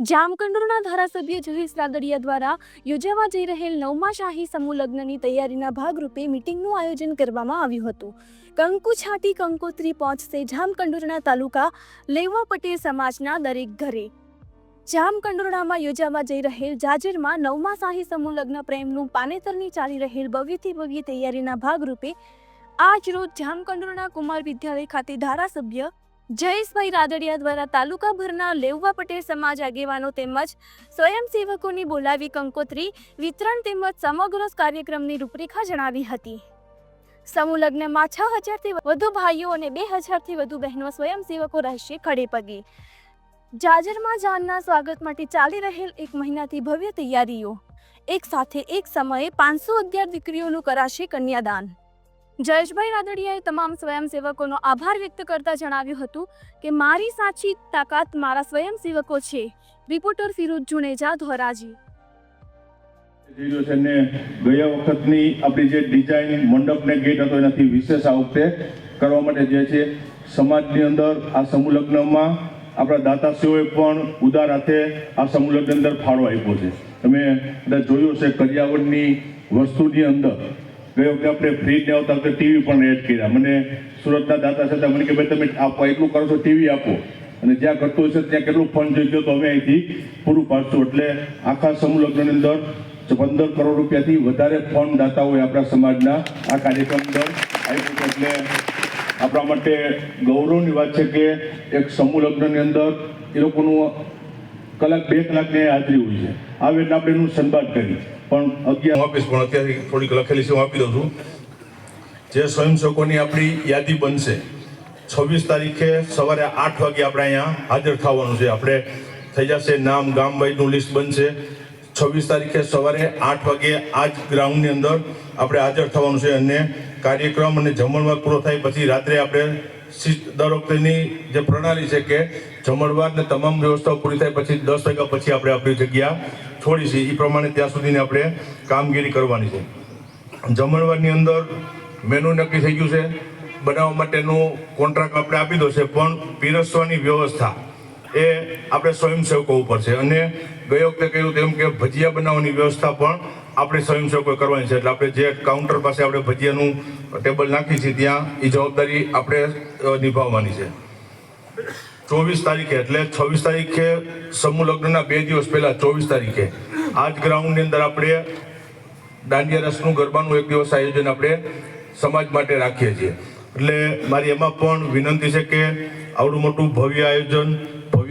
જામકંડોરણા ધારાસભ્ય જયેશ રાદડિયા દ્વારા યોજાવા જઈ રહેલ નવમા શાહી સમૂહ લગ્નની તૈયારીના ભાગરૂપે મિટિંગનું આયોજન કરવામાં આવ્યું હતું. કંકુ છાટી કંકોત્રી પહોંચશે જામકંડોરણા તાલુકા લેવા પટેલ સમાજના દરેક ઘરે. જામકંડોરણામાં યોજાવા જઈ રહેલ જાજરમાં નવમા શાહી સમૂહ લગ્ન પ્રેમનું પાનેતરની ચાલી રહેલ ભવ્યથી ભવ્ય તૈયારીના ભાગરૂપે આજ રોજ જામકંડોરણા કુમાર વિદ્યાલય ખાતે ધારાસભ્ય જયેશભાઈ રાદડિયા દ્વારા તાલુકાભરના લેવવા પટેલ સમાજ આગેવાનો તેમજ સ્વયંસેવકોની બોલાવી કંકોત્રી વિતરણ તેમજ સમગ્ર કાર્યક્રમની રૂપરેખા જણાવી હતી. સમૂહ લગ્નમાં છ હજારથી વધુ ભાઈઓ અને બે હજારથી વધુ બહેનો સ્વયંસેવકો રહેશે ખડે પગે. જાજરમાં જાનના સ્વાગત માટે ચાલી રહેલ એક મહિનાથી ભવ્ય તૈયારીઓ. એક સાથે એક સમયે પાંચસો અગિયાર દીકરીઓનું કરાશે કન્યાદાન. જયેશભાઈ રાદડિયાએ તમામ સ્વયંસેવકોનો આભાર વ્યક્ત કરતા જણાવ્યું હતું કે મારી સાચી તાકાત મારા સ્વયંસેવકો છે. રિપોર્ટર ફિરોજ જુનેજા, ધોરાજી. છે ને ગયા વખતની આપણી જે ડિઝાઇન મંડપને ગેટ હતો એનાથી વિશેષ આ વખતે કરવા માટે જે છે સમાજની અંદર આ સમૂહ લગ્નમાં આપણા દાતાશ્રીઓએ પણ ઉદાર હાથે આ સમૂહ અંદર ફાળો આપ્યો છે. તમે કદાચ જોયું છે કરિયાવરની વસ્તુની અંદર ગઈ વખતે આપણે ફ્રીજ ને આવતા વખતે ટીવી પણ એડ કર્યા. મને સુરતના દાતા સાથે મને કે, ભાઈ, તમે આપો, એટલું કરો છો ટીવી આપો. અને જ્યાં કરતો હશે, ત્યાં કેટલું ફંડ જોઈ ગયો તો અમે અહીંથી પૂરું પાડશું. એટલે આખા સમૂહ લગ્નની અંદર પંદર કરોડ રૂપિયાથી વધારે ફંડ દાતાઓએ આપણા સમાજના આ કાર્યક્રમ અંદર આપ્યું એટલે આપણા માટે ગૌરવની વાત છે કે એક સમૂહ લગ્નની અંદર એ લોકોનું કલાક બે કલાકની હાજરી હોય છે. આવી રીતે આપણે એનું સન્માન કરીએ. પણ અગિયાર આપીશ, પણ અત્યારે થોડીક લખેલી છે, હું આપી દઉં છું. જે સ્વયંસેવકોની આપણી યાદી બનશે, છવ્વીસ તારીખે સવારે આઠ વાગે આપણે અહીંયા હાજર થવાનું છે. આપણે થઈ જશે નામ, ગામ વાઇઝનું લિસ્ટ બનશે. છવ્વીસ તારીખે સવારે આઠ વાગે આ જ ગ્રાઉન્ડની અંદર આપણે હાજર થવાનું છે અને કાર્યક્રમ અને જમણવાર પૂરો થાય, પછી રાત્રે આપણે દર વખતેની જે પ્રણાલી છે કે જમણવાર ને તમામ વ્યવસ્થાઓ પૂરી થાય પછી દસ વાગ્યા પછી આપણે આપણી જગ્યા છોડીશી એ પ્રમાણે ત્યાં સુધીની આપણે કામગીરી કરવાની છે. જમણવારની અંદર મેનુ નક્કી થઈ ગયું છે. બનાવવા માટેનું કોન્ટ્રાક્ટ આપણે આપી દો છે, પણ પીરસવાની વ્યવસ્થા એ આપણે સ્વયંસેવકો ઉપર છે. અને ગઈ વખતે કહ્યું તેમ કે ભજીયા બનાવવાની વ્યવસ્થા પણ આપણે સ્વયંસેવકોએ કરવાની છે. એટલે આપણે જે કાઉન્ટર પાસે આપણે ભજીયાનું ટેબલ નાખી છે, ત્યાં એ જવાબદારી આપણે નિભાવવાની છે. ચોવીસ તારીખે એટલે છવ્વીસ તારીખે સમૂહ લગ્નના બે દિવસ પહેલા, ચોવીસ તારીખે. આ જ ગ્રાઉન્ડની અંદર આપણે દાંડિયા રસનું ગરબાનું એક દિવસ આયોજન આપણે સમાજ માટે રાખીએ છીએ. એટલે મારી એમાં પણ વિનંતી છે કે આવડું મોટું ભવ્ય આયોજન